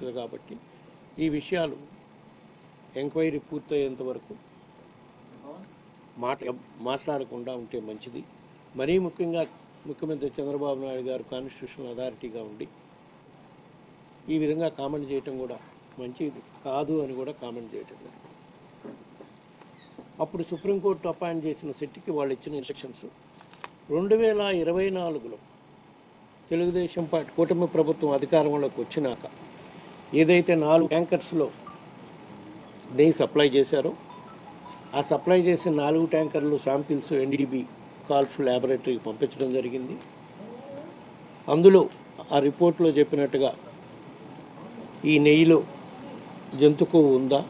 ఉంటుంది కాబట్టి ఈ విషయాలు ఎంక్వైరీ పూర్తయ్యేంత వరకు మాట మాట్లాడకుండా ఉంటే మంచిది. మరీ ముఖ్యంగా ముఖ్యమంత్రి చంద్రబాబు నాయుడు గారు కాన్స్టిట్యూషనల్ అథారిటీగా ఉండి ఈ విధంగా కామెంట్ చేయటం కూడా మంచిది కాదు అని కూడా కామెంట్ చేయటం అప్పుడు సుప్రీంకోర్టు అపాయింట్ చేసిన సెట్కి వాళ్ళు ఇచ్చిన ఇన్స్ట్రక్షన్స్ రెండు వేల ఇరవై నాలుగులో తెలుగుదేశం పార్టీ కూటమి ప్రభుత్వం అధికారంలోకి వచ్చినాక ఏదైతే నాలుగు ట్యాంకర్స్లో నెయ్యి సప్లై చేశారో ఆ సప్లై చేసిన నాలుగు ట్యాంకర్లు శాంపిల్స్ ఎన్డీబీ కాల్ఫ్ ల్యాబొరేటరీకి పంపించడం జరిగింది. అందులో ఆ రిపోర్ట్లో చెప్పినట్టుగా ఈ నెయ్యిలో జంతు ఉందా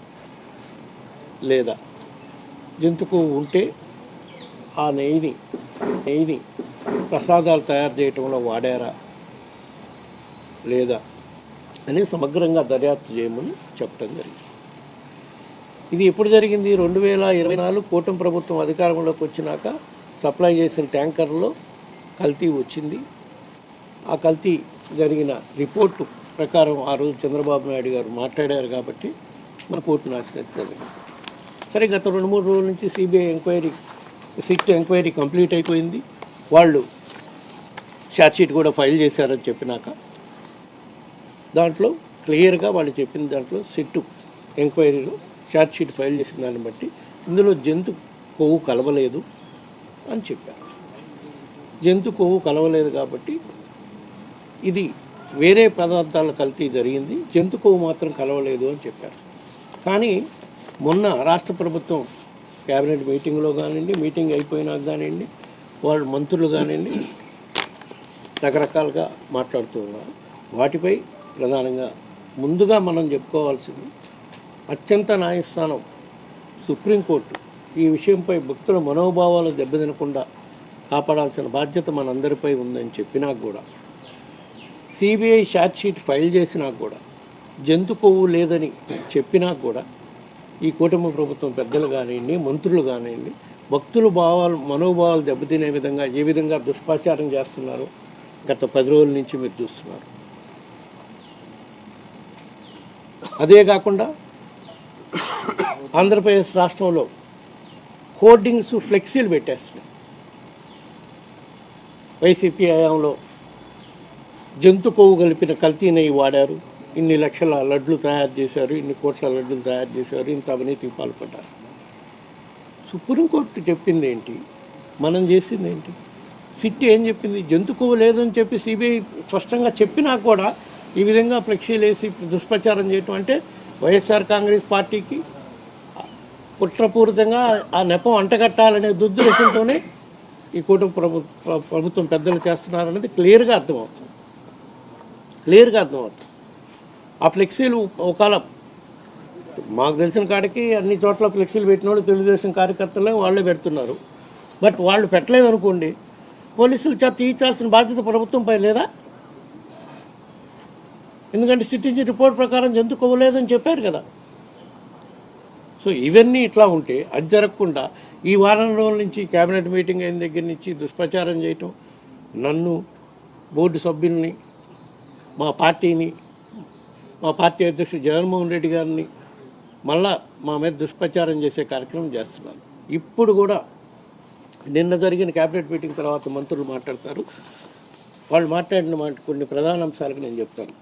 లేదా? జంతు ఉంటే ఆ నెయ్యిని నెయ్యిని ప్రసాదాలు తయారు చేయటంలో వాడారా లేదా? అని సమగ్రంగా దర్యాప్తు చేయమని చెప్పడం జరిగింది. ఇది ఎప్పుడు జరిగింది? రెండు వేల ఇరవై నాలుగు కూటమి ప్రభుత్వం అధికారంలోకి వచ్చినాక సప్లై చేసిన ట్యాంకర్లో కల్తీ వచ్చింది. ఆ కల్తీ జరిగిన రిపోర్టు ప్రకారం ఆ రోజు చంద్రబాబు నాయుడు గారు మాట్లాడారు కాబట్టి మన కోర్టును జరిగింది. సరే గత రెండు మూడు రోజుల నుంచి CBI enquiry SIT enquiry complete అయిపోయింది. వాళ్ళు షార్ట్షీట్ కూడా ఫైల్ చేశారని చెప్పినాక దాంట్లో క్లియర్గా వాళ్ళు చెప్పిన దాంట్లో సిట్టు ఎంక్వైరీలో షార్ట్షీట్ ఫైల్ చేసిన దాన్ని బట్టి ఇందులో జంతు కొవ్వు కలవలేదు అని చెప్పారు. జంతు కొవ్వు కలవలేదు కాబట్టి ఇది వేరే పదార్థాల కల్తీ జరిగింది జంతు కొవ్వు మాత్రం కలవలేదు అని చెప్పారు. కానీ మొన్న రాష్ట్ర ప్రభుత్వం క్యాబినెట్ మీటింగ్లో కానివ్వండి మీటింగ్ అయిపోయినాక కానివ్వండి వాళ్ళు మంత్రులు కానివ్వండి రకరకాలుగా మాట్లాడుతూ ఉన్నారు. వాటిపై ప్రధానంగా. ముందుగా మనం చెప్పుకోవాల్సింది అత్యంత న్యాయస్థానం సుప్రీంకోర్టు. ఈ విషయంపై భక్తుల మనోభావాలు దెబ్బతినకుండా కాపాడాల్సిన బాధ్యత మనందరిపై ఉందని చెప్పినా కూడా. సిబిఐ షార్ట్షీట్ ఫైల్ చేసినా కూడా జంతు కొవ్వు లేదని చెప్పినా కూడా ఈ కూటమి ప్రభుత్వం పెద్దలు కానివ్వండి మంత్రులు కానివ్వండి భక్తుల భావాలు మనోభావాలు దెబ్బతినే విధంగా ఏ విధంగా దుష్ప్రచారం చేస్తున్నారో గత పది రోజుల నుంచి మీరు చూస్తున్నారు. అదే కాకుండా ఆంధ్రప్రదేశ్ రాష్ట్రంలో హోర్డింగ్స్ ఫ్లెక్సీలు పెట్టేస్తున్నాయి. వైసీపీ హయాంలో జంతు కొవ్వు కలిపిన కల్తీ నెయ్యి వాడారు. ఇన్ని లక్షల లడ్లు తయారు చేశారు ఇన్ని కోట్ల లడ్లు తయారు చేశారు ఇంత అవినీతికి పాల్పడ్డారు. సుప్రీంకోర్టు చెప్పింది ఏంటి? మనం చేసింది ఏంటి? సిట్ ఏం చెప్పింది? జంతు కొవ్వు లేదని చెప్పి సిబిఐ స్పష్టంగా చెప్పినా కూడా ఈ విధంగా ఫ్లెక్సీలు వేసి దుష్ప్రచారం చేయటం అంటే వైఎస్ఆర్ కాంగ్రెస్ పార్టీకి కుట్రపూరితంగా ఆ నెపం అంటగట్టాలనే దుద్దులకంతోనే ఈ కూటమి ప్రభు ప్రభుత్వం పెద్దలు చేస్తున్నారనేది క్లియర్గా అర్థమవుతుంది. క్లియర్గా అర్థమవుతుంది. ఆ ఫ్లెక్సీలు ఒకవేళ మాకు తెలిసిన కాడికి అన్ని చోట్ల ఫ్లెక్సీలు పెట్టిన వాళ్ళు తెలుగుదేశం కార్యకర్తలే వాళ్ళే పెడుతున్నారు. బట్ వాళ్ళు పెట్టలేదు అనుకోండి పోలీసులు చేత తీర్చాల్సిన బాధ్యత ప్రభుత్వంపై లేదా? ఎందుకంటే సిట్టించి రిపోర్ట్ ప్రకారం జంతుకోవలేదని చెప్పారు కదా. సో ఇవన్నీ ఇట్లా ఉంటే అది జరగకుండా ఈ వారం రోజుల నుంచి కేబినెట్ మీటింగ్ అయిన దగ్గర నుంచి దుష్ప్రచారం చేయటం నన్ను బోర్డు సభ్యుల్ని మా పార్టీని మా పార్టీ అధ్యక్షుడు జగన్మోహన్ రెడ్డి గారిని మళ్ళా మా మీద దుష్ప్రచారం చేసే కార్యక్రమం చేస్తున్నారు. ఇప్పుడు కూడా నిన్న జరిగిన కేబినెట్ మీటింగ్ తర్వాత మంత్రులు మాట్లాడతారు. వాళ్ళు మాట్లాడిన మాట కొన్ని ప్రధాన అంశాలకు నేను చెప్తాను.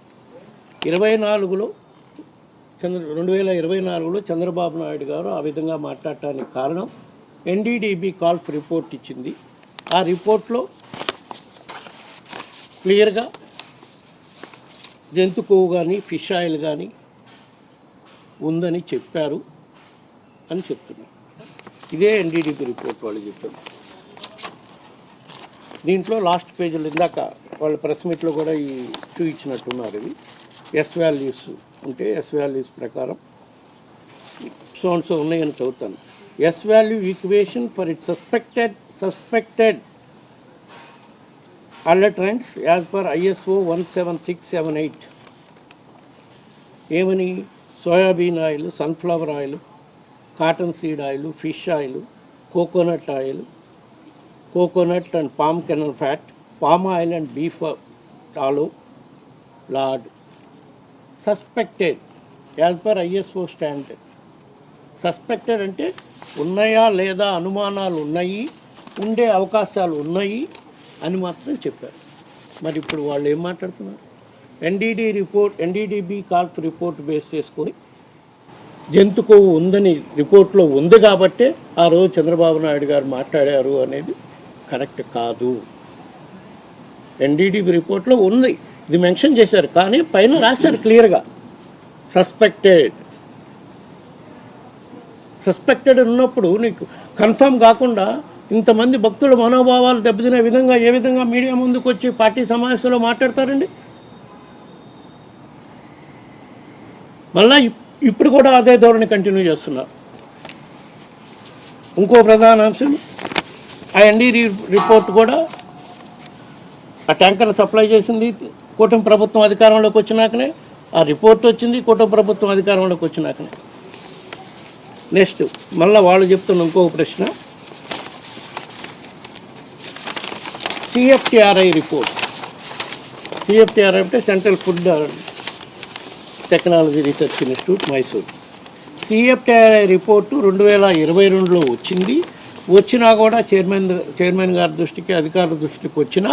ఇరవై నాలుగులో చంద్ర రెండు వేల ఇరవై నాలుగులో చంద్రబాబు నాయుడు గారు ఆ విధంగా మాట్లాడటానికి కారణం ఎన్డీడీబీ కాల్ఫ్ రిపోర్ట్ ఇచ్చింది. ఆ రిపోర్ట్లో క్లియర్గా జంతు కొవ్వు కానీ ఫిష్ ఆయిల్ కానీ ఉందని చెప్పారు అని చెప్తున్నారు. ఇదే ఎన్డీడీపీ రిపోర్ట్ వాళ్ళు చెప్పారు. దీంట్లో లాస్ట్ పేజీలు ఇందాక వాళ్ళ ప్రెస్ మీట్లో కూడా ఈ చూపించినట్టున్నారు ఇవి ఎస్ వాల్యూస్ ఉంటే ఎస్ వాల్యూస్ ప్రకారం సో సో ఉన్నాయని చదువుతాను. S value equation for it suspected suspected adulterants as per ISO one seven six seven eight ఏమని? Soybean oil sunflower oil cotton seed oil fish oil coconut oil coconut and palm kernel fat palm oil and beef tallow lard suspected as per ISO standard suspected అంటే ఉన్నాయా లేదా అనుమానాలు ఉన్నాయి ఉండే అవకాశాలు ఉన్నాయి అని మాత్రం చెప్పారు. మరి ఇప్పుడు వాళ్ళు ఏం మాట్లాడుతున్నారు? NDD report NDDB CALF report base చేసుకొని జంతు కొవ్వు ఉందని రిపోర్ట్లో ఉంది కాబట్టే ఆ రోజు చంద్రబాబు నాయుడు గారు మాట్లాడారు అనేది కరెక్ట్ కాదు. ఎన్డీడీబీ రిపోర్ట్లో ఉంది. ఇది మెన్షన్ చేశారు కానీ పైన రాశారు క్లియర్గా. సస్పెక్టెడ్ సస్పెక్టెడ్ ఉన్నప్పుడు నీకు కన్ఫర్మ్ కాకుండా ఇంతమంది భక్తుల మనోభావాలు దెబ్బతినే విధంగా ఏ విధంగా మీడియా ముందుకు వచ్చి పార్టీ సమావేశంలో మాట్లాడతారండి? మళ్ళా ఇప్- ఇప్పుడు కూడా అదే ధోరణి కంటిన్యూ చేస్తున్నారు. ఇంకో ప్రధాన అంశం ఆ ఎన్డీ రిపోర్ట్ కూడా ఆ ట్యాంకర్ సప్లై చేసింది కూటమి ప్రభుత్వం అధికారంలోకి వచ్చినాకనే ఆ రిపోర్ట్ వచ్చింది కూటమి ప్రభుత్వం అధికారంలోకి వచ్చినాకనే. నెక్స్ట్ మళ్ళీ వాళ్ళు చెప్తున్న ఇంకొక ప్రశ్న. సిఎఫ్టిఆర్ఐ రిపోర్ట్ సిఎఫ్టిఆర్ఐ అంటే central food technology research institute Mysore CFTRI report రెండు వేల ఇరవై రెండులో వచ్చింది. వచ్చినా కూడా చైర్మన్ చైర్మన్ గారి దృష్టికి అధికారుల దృష్టికి వచ్చినా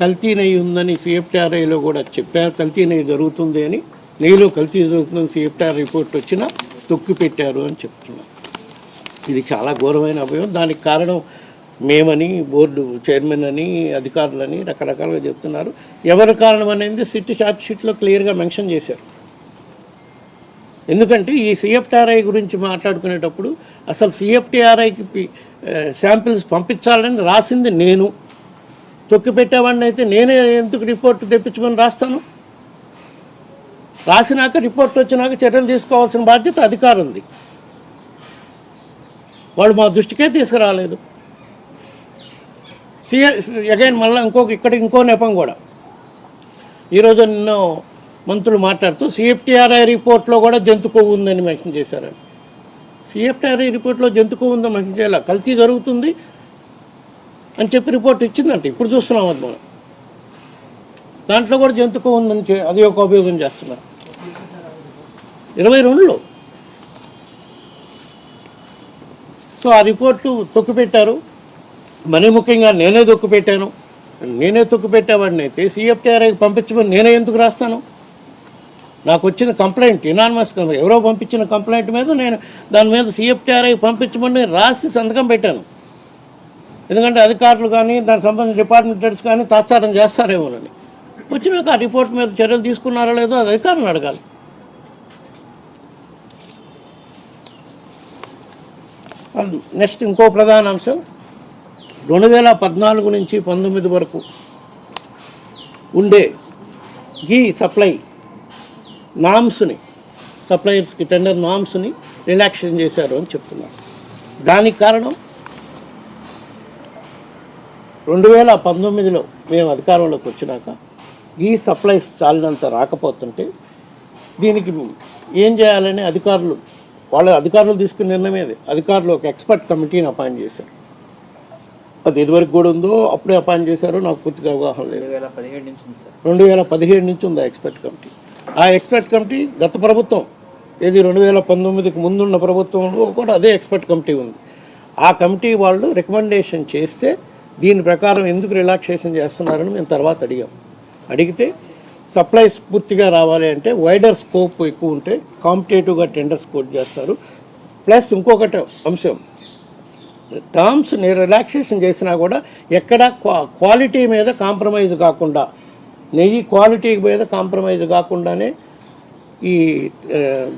కల్తీ ఉందని సిఎఫ్టీఆర్ఐలో కూడా చెప్పారు. కల్తీ జరుగుతుంది అని. నెయ్యిలో కల్తీ జరుగుతుందని సిఎఫ్టీఆర్ రిపోర్ట్ వచ్చినా తొక్కి పెట్టారు అని చెప్తున్నారు. ఇది చాలా ఘోరమైన అభయం. దానికి కారణం మేమని బోర్డు చైర్మన్ అని అధికారులని రకరకాలుగా చెప్తున్నారు. ఎవరి కారణం అనేది సిట్ చార్ట్ షీట్లో క్లియర్గా మెన్షన్ చేశారు. ఎందుకంటే ఈ సిఎఫ్టీఆర్ఐ గురించి మాట్లాడుకునేటప్పుడు అసలు సిఎఫ్టీఆర్ఐకి శాంపిల్స్ పంపించాలని రాసింది నేను. తొక్కి పెట్టేవాడిని అయితే నేనే ఎందుకు రిపోర్ట్ తెప్పించుకొని రాస్తాను? రాసినాక రిపోర్ట్ వచ్చినాక చర్యలు తీసుకోవాల్సిన బాధ్యత అధికారుంది వాడు మా దృష్టికే తీసుకురాలేదు. సిఏ అగైన్ మళ్ళీ ఇంకొక ఇక్కడ ఇంకో నెపం కూడా. ఈరోజు నిన్న మంత్రులు మాట్లాడుతూ సిఎఫ్టీఆర్ఐ రిపోర్ట్లో కూడా జంతు కొవ్వు ఉందని మెన్షన్ చేశారని సిఎఫ్టీఆర్ఐ రిపోర్ట్లో జంతు కొవ్వు ఉందని మెన్షన్ చేయాలి. కల్తీ జరుగుతుంది. అని చెప్పి రిపోర్ట్ ఇచ్చిందంట. ఇప్పుడు చూస్తున్నాం అది మనం. దాంట్లో కూడా జంతుకు ఉందని అది ఒక ఉపయోగం చేస్తున్నారు. ఇరవై రెండులో. సో ఆ రిపోర్ట్లు తొక్కుపెట్టారు. మరీ ముఖ్యంగా నేనే తొక్కుపెట్టాను. నేనే తొక్కుపెట్టేవాడిని. అయితే సిఎఫ్టీఆర్ఐకి పంపించమని నేనే ఎందుకు రాస్తాను? నాకు వచ్చిన కంప్లైంట్ ఇనానమస్ ఎవరో పంపించిన కంప్లైంట్ మీద నేను దాని మీద సిఎఫ్టీఆర్ఐ పంపించమని రాసి సంతకం పెట్టాను. ఎందుకంటే అధికారులు కానీ దానికి సంబంధించిన డిపార్ట్మెంట్ హెడ్స్ కానీ తాత్సారం చేస్తారేమోనని వచ్చినాక ఆ రిపోర్ట్ మీద చర్యలు తీసుకున్నారో లేదో అది అధికారులను అడగాలి. నెక్స్ట్ ఇంకో ప్రధాన అంశం. రెండు వేల పద్నాలుగు నుంచి పంతొమ్మిది వరకు ఉండే గీ సప్లై నామ్స్ని సప్లయర్స్కి టెండర్ నామ్స్ని రిలాక్సేషన్ చేశారు అని చెప్తున్నారు. దానికి కారణం రెండు వేల పంతొమ్మిదిలో మేము అధికారంలోకి వచ్చినాక ఈ సప్లైస్ చాలినంత రాకపోతుంటే దీనికి ఏం చేయాలని అధికారులు వాళ్ళ అధికారులు తీసుకున్న నిర్ణయం అది అధికారులు ఒక ఎక్స్పర్ట్ కమిటీని అపాయింట్ చేశారు. అది ఇదివరకు కూడా ఉందో అప్పుడే అపాయింట్ చేశారో నాకు పూర్తిగా అవగాహన లేదు. రెండు వేల పదిహేడు నుంచి ఉంది సార్. రెండు వేల పదిహేడు నుంచి ఉంది ఆ ఎక్స్పర్ట్ కమిటీ. ఆ ఎక్స్పర్ట్ కమిటీ గత ప్రభుత్వం ఏది రెండు వేల పంతొమ్మిదికి ముందున్న ప్రభుత్వంలో కూడా అదే ఎక్స్పర్ట్ కమిటీ ఉంది. ఆ కమిటీ వాళ్ళు రికమెండేషన్ చేస్తే దీని ప్రకారం ఎందుకు రిలాక్సేషన్ చేస్తున్నారని మేము తర్వాత అడిగాం. అడిగితే సప్లైస్ పూర్తిగా రావాలి అంటే వైడర్ స్కోప్ ఎక్కువ ఉంటే కాంపిటేటివ్గా టెండర్స్ కోట్ చేస్తారు. ప్లస్ ఇంకొకటి అంశం టర్మ్స్ రిలాక్సేషన్ చేసినా కూడా ఎక్కడ క్వా- క్వాలిటీ మీద కాంప్రమైజ్ కాకుండా నెయ్యి క్వాలిటీ మీద కాంప్రమైజ్ కాకుండానే ఈ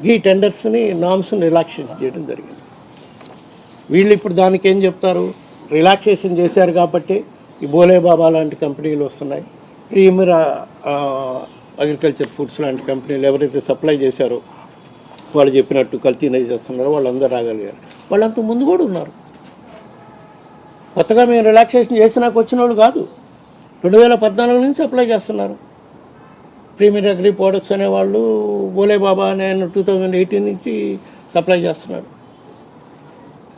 ఈ టెండర్స్ని నామ్స్ని రిలాక్సేషన్ చేయడం జరిగింది. వీళ్ళు ఇప్పుడు దానికి ఏం చెప్తారు? రిలాక్సేషన్ చేశారు కాబట్టి ఈ బోలే బాబా లాంటి కంపెనీలు వస్తున్నాయి. ప్రీమియర్ అగ్రికల్చర్ ఫుడ్స్ లాంటి కంపెనీలు ఎవరైతే సప్లై చేశారో వాళ్ళు చెప్పినట్టు కల్తీ చేస్తున్నారో వాళ్ళందరూ రాగలిగారు. వాళ్ళంత ముందు కూడా ఉన్నారు. కొత్తగా మేము రిలాక్సేషన్ చేసినాక వచ్చిన వాళ్ళు కాదు. రెండు వేల పద్నాలుగు నుంచి సప్లై చేస్తున్నారు. ప్రీమియర్ అగ్రి ప్రోడక్ట్స్ అనేవాళ్ళు బోలే బాబా అనే టూ థౌజండ్ ఎయిటీన్ నుంచి సప్లై చేస్తున్నారు.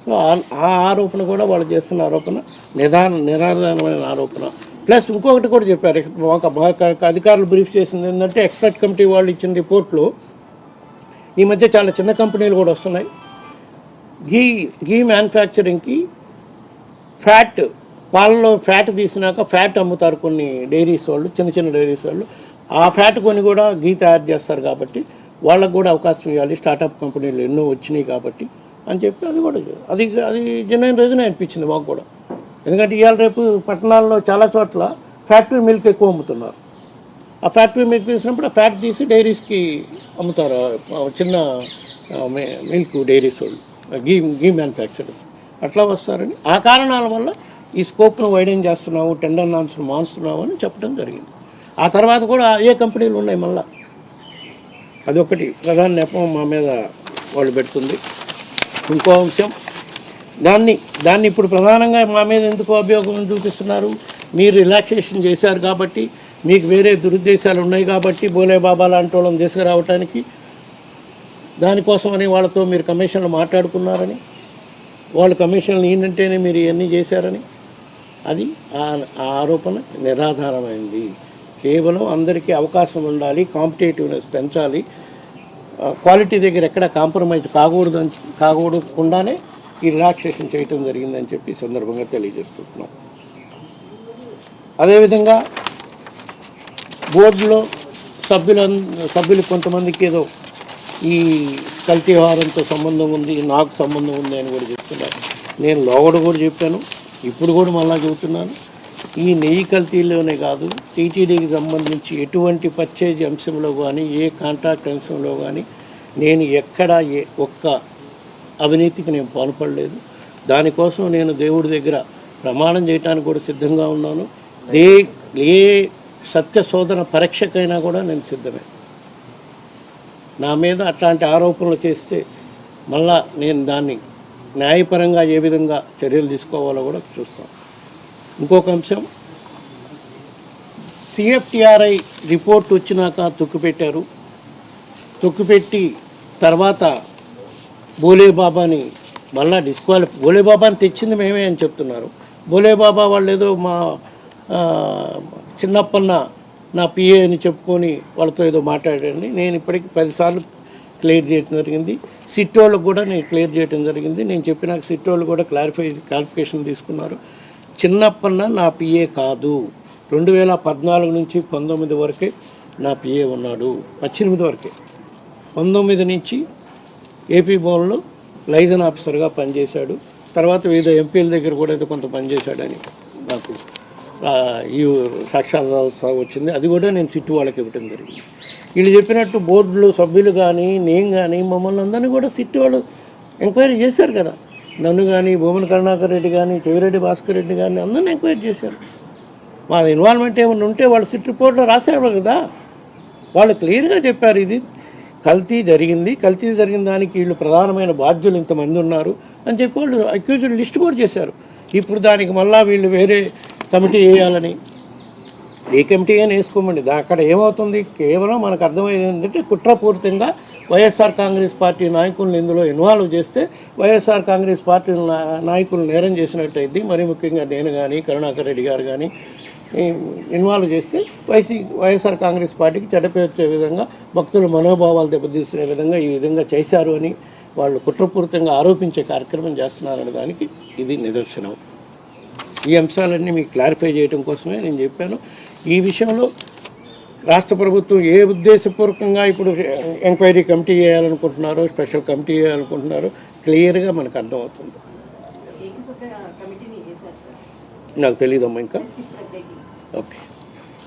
సో ఆ- ఆ ఆరోపణ కూడా వాళ్ళు చేస్తున్న ఆరోపణ నిదాన నిరాధారమైన ఆరోపణ. ప్లస్ ఇంకొకటి కూడా చెప్పారు ఒక అధికారులు బ్రీఫ్ చేసింది ఏంటంటే ఎక్స్పర్ట్ కమిటీ వాళ్ళు ఇచ్చిన రిపోర్ట్లో ఈ మధ్య చాలా చిన్న కంపెనీలు కూడా వస్తున్నాయి. గీ గీ మ్యానుఫ్యాక్చరింగ్కి ఫ్యాట్ పాలలో ఫ్యాట్ తీసినాక ఫ్యాట్ అమ్ముతారు కొన్ని డైరీస్ వాళ్ళు చిన్న చిన్న డైరీస్ వాళ్ళు. ఆ ఫ్యాట్ కొని కూడా గీ తయారు చేస్తారు కాబట్టి వాళ్ళకు కూడా అవకాశం ఇవ్వాలి. స్టార్టప్ కంపెనీలు ఎన్నో వచ్చినాయి కాబట్టి. అని చెప్పి అది కూడా అది అది జనైన్ రీజన్ అనిపించింది మాకు కూడా. ఎందుకంటే ఇవాళ రేపు పట్టణాల్లో చాలా చోట్ల ఫ్యాక్టరీ మిల్క్ ఎక్కువ అమ్ముతున్నారు. ఆ ఫ్యాక్టరీ మిల్క్ తీసినప్పుడు ఆ ఫ్యాట్ తీసి డైరీస్కి అమ్ముతారు చిన్న మిల్క్ డైరీస్ వాళ్ళు గీ గీ మ్యానుఫ్యాక్చరర్స్. అట్లా వస్తారని ఆ కారణాల వల్ల ఈ స్కోప్ను వైడెన్ చేస్తున్నాము టెండర్ నాన్స్ను మానుస్తున్నావు అని చెప్పడం జరిగింది. ఆ తర్వాత కూడా ఏ కంపెనీలు ఉన్నాయి మళ్ళీ? అదొకటి ప్రధాన నెపం మా మీద వాళ్ళు పెడుతుంది. ఇంకో అంశం. దాన్ని దాన్ని ఇప్పుడు ప్రధానంగా మా మీద ఎందుకు అభియోగం చూపిస్తున్నారు? మీరు రిలాక్సేషన్ చేశారు కాబట్టి మీకు వేరే దురుద్దేశాలు ఉన్నాయి కాబట్టి బోలే బాబా లాంటి వాళ్ళని తీసుకురావటానికి దానికోసమని వాళ్ళతో మీరు కమిషన్లు మాట్లాడుకున్నారని వాళ్ళు కమిషన్లు ఈయనంటేనే మీరు ఇవన్నీ చేశారని అది ఆ ఆరోపణ నిరాధారమైంది. కేవలం అందరికీ అవకాశం ఉండాలి కాంపిటేటివ్నెస్ పెంచాలి క్వాలిటీ దగ్గర ఎక్కడ కాంప్రమైజ్ కాకూడదు కాకూడకుండానే ఈ రిలాక్సేషన్ చేయటం జరిగిందని చెప్పి సందర్భంగా తెలియజేసుకుంటున్నాం. అదేవిధంగా బోర్డులో సభ్యుల సభ్యులు కొంతమందికి ఏదో ఈ కల్తీహారంతో సంబంధం ఉంది నాకు సంబంధం ఉంది అని కూడా చెప్తున్నారు. నేను లోగడ కూడా చెప్పాను. ఇప్పుడు కూడా మళ్ళా చెబుతున్నాను. ఈ నెయ్యి కల్తీలోనే కాదు టీటీడీకి సంబంధించి ఎటువంటి పర్చేజ్ అంశంలో కానీ ఏ కాంట్రాక్ట్ అంశంలో కానీ నేను ఎక్కడ ఏ ఒక్క అవినీతికి నేను పాల్పడలేదు. దానికోసం నేను దేవుడి దగ్గర ప్రమాణం చేయడానికి కూడా సిద్ధంగా ఉన్నాను. ఏ ఏ సత్య శోధన పరీక్షకైనా కూడా నేను సిద్ధమే. నా మీద అట్లాంటి ఆరోపణలు చేస్తే మళ్ళా నేను దాన్ని న్యాయపరంగా ఏ విధంగా చర్యలు తీసుకోవాలో కూడా చూస్తాం. ఇంకొక అంశం. సిఎఫ్టిఆర్ఐ రిపోర్ట్ వచ్చినాక తొక్కుపెట్టారు. తొక్కుపెట్టి తర్వాత బోలే బాబాని మళ్ళా డిస్క్వాలిఫై బోలేబాబాని తెచ్చింది మేమే అని చెప్తున్నారు. బోలే బాబా వాళ్ళు ఏదో మా చిన్నప్పన్న నా పిఏ అని చెప్పుకొని వాళ్ళతో ఏదో మాట్లాడండి నేను ఇప్పటికి పదిసార్లు క్లియర్ చేయడం జరిగింది. సిట్ వాళ్ళకు కూడా నేను క్లియర్ చేయడం జరిగింది. నేను చెప్పిన సిట్ వాళ్ళు కూడా క్లారిఫై క్లారిఫికేషన్ తీసుకున్నారు. చిన్నప్పన్న నా పిఏ కాదు. రెండు వేల పద్నాలుగు నుంచి పంతొమ్మిది వరకే నా పిఏ ఉన్నాడు. పద్దెనిమిది వరకే. పంతొమ్మిది నుంచి ఏపీ భవన్లో లైజన్ ఆఫీసర్గా పనిచేశాడు. తర్వాత వివిధ ఎంపీల దగ్గర కూడా ఏదో కొంత పనిచేశాడని నాకు ఈ సాక్షాత్కారం వచ్చింది. అది కూడా నేను సిట్టు వాళ్ళకి ఇవ్వటం జరిగింది. వీళ్ళు చెప్పినట్టు బోర్డులు సభ్యులు కానీ నేను కానీ మమ్మల్ని అందరినీ కూడా సిట్టు వాళ్ళు ఎంక్వైరీ చేశారు కదా. నన్ను కానీ భూమన కరుణాకర్ రెడ్డి కానీ చెవిరెడ్డి భాస్కర్ రెడ్డి కానీ అందరిని ఎంక్వైరీ చేశారు. మా ఇన్వాల్వ్మెంట్ ఏమైనా ఉంటే వాళ్ళు సిట్ రిపోర్ట్లో రాశారు కదా. వాళ్ళు క్లియర్గా చెప్పారు ఇది. కల్తీ జరిగింది. కల్తీ జరిగిన దానికి వీళ్ళు ప్రధానమైన బాధ్యులు ఇంతమంది ఉన్నారు అని చెప్పి వాళ్ళు అక్యూజ్డ్ లిస్ట్ కూడా చేశారు. ఇప్పుడు దానికి మళ్ళీ వీళ్ళు వేరే కమిటీ వేయాలని. ఏ కమిటీ అని వేసుకోమండి. అక్కడ ఏమవుతుంది? కేవలం మనకు అర్థమయ్యేది ఏంటంటే కుట్రపూరితంగా వైఎస్ఆర్ కాంగ్రెస్ పార్టీ నాయకులను ఇందులో ఇన్వాల్వ్ చేస్తే వైఎస్ఆర్ కాంగ్రెస్ పార్టీ నా- నాయకులు నేరం చేసినట్టయిద్ది. మరి ముఖ్యంగా నేను కానీ కరుణాకర్ రెడ్డి గారు కానీ ఇన్వాల్వ్ చేస్తే వైసీ వైఎస్ఆర్ కాంగ్రెస్ పార్టీకి చెడ్డపేరు వచ్చే విధంగా భక్తుల మనోభావాలు దెబ్బతీసే విధంగా ఈ విధంగా చేశారు అని వాళ్ళు కుట్రపూరితంగా ఆరోపించే కార్యక్రమం చేస్తున్నారనే దానికి ఇది నిదర్శనం. ఈ అంశాలన్నీ మీకు క్లారిఫై చేయడం కోసమే నేను చెప్పాను. ఈ విషయంలో రాష్ట్ర ప్రభుత్వం ఏ ఉద్దేశపూర్వకంగా ఇప్పుడు ఎంక్వైరీ కమిటీ చేయాలనుకుంటున్నారో స్పెషల్ కమిటీ చేయాలనుకుంటున్నారో క్లియర్గా మనకు అర్థమవుతుంది. నాకు తెలియదమ్మా ఇంకా? ఓకే.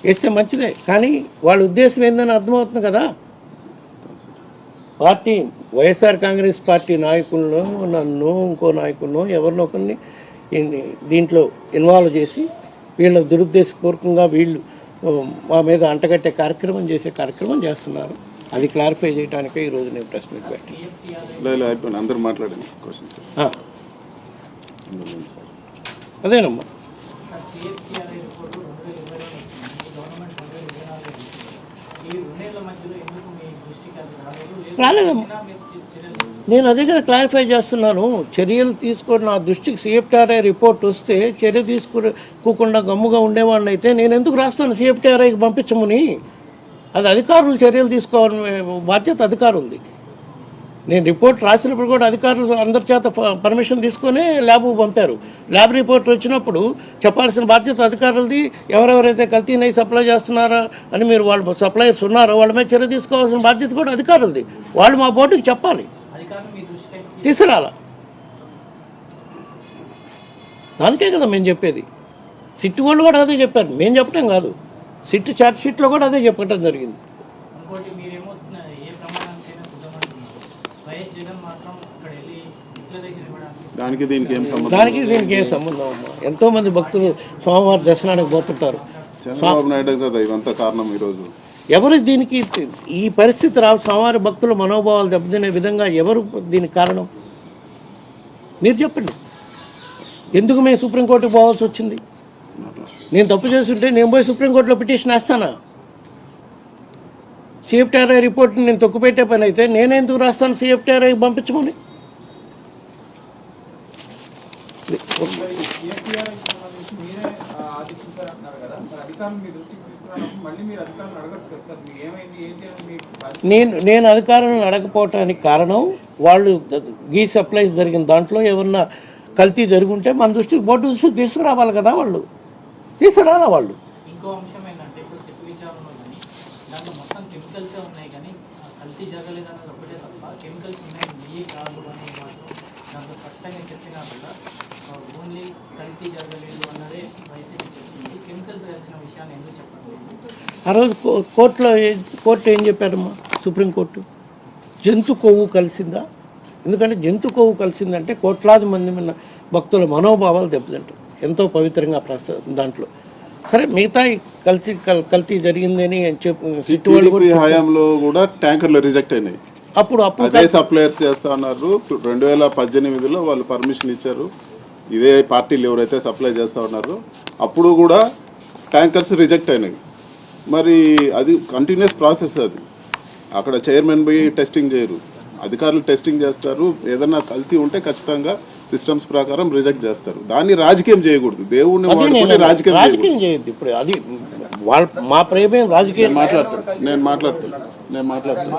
వేస్తే మంచిదే కానీ వాళ్ళ ఉద్దేశం ఏందని అర్థమవుతుంది కదా? పార్టీ వైఎస్ఆర్ కాంగ్రెస్ పార్టీ నాయకులను నన్ను ఇంకో నాయకులను ఎవరినో ఒకరిని దీంట్లో ఇన్వాల్వ్ చేసి వీళ్ళ దురుద్దేశపూర్వకంగా వీళ్ళు మా మీద అంటగట్టే కార్యక్రమం చేసే కార్యక్రమం చేస్తున్నారు. అది క్లారిఫై చేయడానికే ఈరోజు నేను ప్రెస్ మీట్ పెట్టాను. అందరూ మాట్లాడండి. అదేనమ్మా. రాలేదమ్మా. నేను అదే కదా క్లారిఫై చేస్తున్నాను. చర్యలు తీసుకొని నా దృష్టికి సిఎఫ్టీఆర్ఐ రిపోర్ట్ వస్తే చర్య తీసుకోకుండా గమ్ముగా ఉండేవాడిని అయితే నేను ఎందుకు రాస్తాను సిఎఫ్టీఆర్ఐకి పంపించమని? అది అధికారులు చర్యలు తీసుకోవాలని బాధ్యత అధికారులది. నేను రిపోర్ట్ రాసినప్పుడు కూడా అధికారులు అందరి చేత పర్మిషన్ తీసుకొని ల్యాబ్ పంపారు. ల్యాబ్ రిపోర్ట్ వచ్చినప్పుడు చెప్పాల్సిన బాధ్యత అధికారులది. ఎవరెవరైతే కల్తీ నెయ్యి సప్లై చేస్తున్నారా అని మీరు వాళ్ళు సప్లైర్స్ ఉన్నారో వాళ్ళ మీద చర్య తీసుకోవాల్సిన బాధ్యత కూడా అధికారులది. వాళ్ళు మా బోర్డుకి చెప్పాలి. తీసుకురాలా? దానికే కదా మేము చెప్పేది. సిట్ వాళ్ళు కూడా అదే చెప్పారు. మేము చెప్పడం కాదు. సిట్ చార్జ్ షీట్లో కూడా అదే చెప్పడం జరిగింది. దానికి దీనికి ఏం సంబంధం దానికి దీనికి ఏ సంబంధం అమ్మా ఎంతో మంది భక్తులు సోమవారం దర్శనానికి పోతుంటారు. చంద్రబాబు నాయుడు కదా ఇవంతా కారణం ఈరోజు. ఎవరు దీనికి ఈ పరిస్థితి రావు సోమవారి భక్తుల మనోభావాలు దెబ్బతినే విధంగా ఎవరు దీనికి కారణం? మీరు చెప్పండి. ఎందుకు మేము సుప్రీంకోర్టుకు పోవాల్సి వచ్చింది? నేను తప్పు చేస్తుంటే నేను పోయి సుప్రీంకోర్టులో పిటిషన్ వేస్తానా? సిఎఫ్టీఆర్ఐ రిపోర్ట్ని నేను తొక్కుపెట్టే పని అయితే నేనే ఎందుకు రాస్తాను సిఎఫ్టీఆర్ఐ పంపించమని ఏపీఆర్ సంబంధించి మీరే ఆ, ఆదేశించారంటున్నారు కదా మరి అధికారులు మీ దృష్టికి తీసుకురావడం మళ్ళీ మీరు అధికారులను అడగచ్చు కదా సార్ మీకు ఏమైంది ఏంటి అని మీకు నేను నేను అధికారులను అడగపోవటానికి కారణం వాళ్ళు గీ సప్లైస్ జరిగిన దాంట్లో ఏమన్నా కల్తీ జరుగుంటే మన దృష్టికి బోర్డు దృష్టికి తీసుకురావాలి కదా వాళ్ళు. తీసుకురాలా వాళ్ళు. ఇంకో అంశం ఏంటంటే ఇప్పుడు సెట్ విచారణ ఉందని దాంట్లో మొత్తం కెమికల్స్ ఉన్నాయి కానీ కల్తీ జరగలేదు అన్నది ఒకటే తప్ప కెమికల్స్ ఉన్నాయి నెయ్యి కాదు అనేది మాత్రం దాంట్లో స్పష్టంగా చెప్పినా కూడా ఓన్లీ కల్తీ జరగలేదు అన్నదే వైసీపీ చెప్తుంది. కెమికల్స్ కలిసిన విషయాన్ని ఎందుకు చెప్పట్లేదు ఆ రోజు కో- కోర్టులో ఏ- కోర్టు ఏం చెప్పారమ్మా సుప్రీంకోర్టు? జంతు కొవ్వు కలిసిందా? ఎందుకంటే జంతు కొవ్వు కలిసిందంటే కోట్లాది మంది మన భక్తుల మనోభావాలు దెబ్బతింటాయి. ఎంతో పవిత్రంగా ప్రస దాంట్లో. సరే మిగతా కల్తీ కల్- కల్తీ జరిగిందని అని చెప్పు సిట్టు వాళ్ళు కూడా టీడీపీ హయాంలో కూడా ట్యాంకర్లు రిజెక్ట్ అయినాయి. అప్పుడు అప్పుడు సప్లయర్స్ చేస్తా ఉన్నారు రెండు వేల పద్దెనిమిదిలో వాళ్ళు పర్మిషన్ ఇచ్చారు. ఇదే పార్టీలు ఎవరైతే సప్లై చేస్తా ఉన్నారో అప్పుడు కూడా ట్యాంకర్స్ రిజెక్ట్ అయినాయి. మరి అది కంటిన్యూస్ ప్రాసెస్ అది. అక్కడ చైర్మన్ పోయి టెస్టింగ్ చేయరు. అధికారులు టెస్టింగ్ చేస్తారు. ఏదన్నా కల్తీ ఉంటే ఖచ్చితంగా సిస్టమ్స్ ప్రకారం రిజెక్ట్ చేస్తారు. దాన్ని రాజకీయం చేయకూడదు. దేవుణ్ణి అది వాడుకొని నేను రాజకీయం చేయకూడదు. ఇప్పుడు అది వాళ్ళ మా ప్రేమేం రాజకీయం. మాట్లాడతాను నేను మాట్లాడతాను నేను మాట్లాడతాను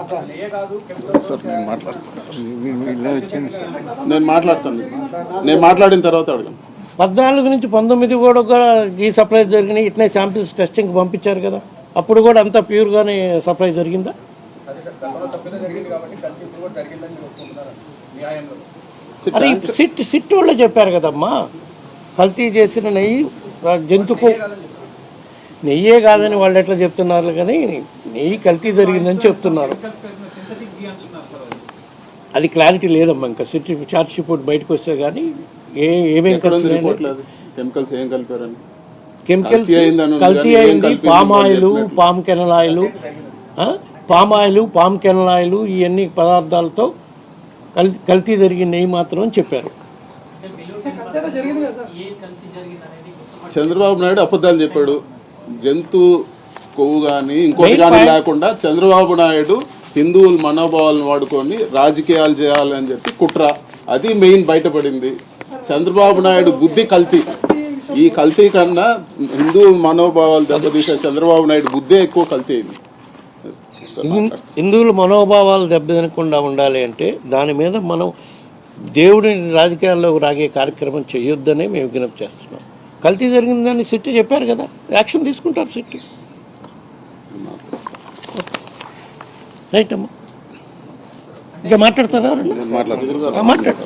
సార్ నేను మాట్లాడతాను. నేను మాట్లాడతాను. నేను మాట్లాడిన తర్వాత అడగండి పద్నాలుగు నుంచి పంతొమ్మిది కూడా కూడా ఈ సప్లై జరిగినాయి. ఇట్నే శాంపిల్స్ టెస్టింగ్ పంపించారు కదా. అప్పుడు కూడా అంతా ప్యూర్గానే సప్లై జరిగిందా? అది సిట్ సిట్ వాళ్ళే చెప్పారు కదమ్మా. కల్తీ చేసిన నెయ్యి జంతుకు నెయ్యే కాదని వాళ్ళు ఎట్లా చెప్తున్నారు కానీ నెయ్యి కల్తీ జరిగిందని చెప్తున్నారు. అది క్లారిటీ లేదమ్మా ఇంకా. సిట్ చార్జ్ రిపోర్ట్ బయటకు వస్తే కానీ ఏ లేదు కెమికల్స్ ఏం కలిపారని? కెమికల్స్ కల్తీ అయింది palm oil. Palm kernel oil palm oil palm kernel oil ఇవన్నీ పదార్థాలతో కల్ కల్తీ జరిగిన నెయ్యి మాత్రం అని చెప్పారు. చంద్రబాబు నాయుడు అబద్ధాలు చెప్పాడు. జంతు కొవ్వు కానీ ఇంకోటి కానీ లేకుండా చంద్రబాబు నాయుడు హిందువుల మనోభావాలను వాడుకొని రాజకీయాలు చేయాలని చెప్పి కుట్ర. అది మెయిన్ బయటపడింది. చంద్రబాబు నాయుడు బుద్ధి కల్తీ. ఈ కల్తీ కన్నా హిందూ మనోభావాలు దెబ్బతీసే చంద్రబాబు నాయుడు బుద్ధే ఎక్కువ కల్తీ అయింది. హిందువుల మనోభావాలు దెబ్బతినకుండా ఉండాలి అంటే దాని మీద మనం దేవుడిని రాజకీయాల్లోకి రాగే కార్యక్రమం చేయొద్దనే మేము విజ్ఞప్తి చేస్తున్నాం. కల్తీ జరిగిందని సిట్టు చెప్పారు కదా యాక్షన్ తీసుకుంటారు సిట్టు. రైట్ అమ్మా. ఇంకా మాట్లాడతారా మాట్లాడు.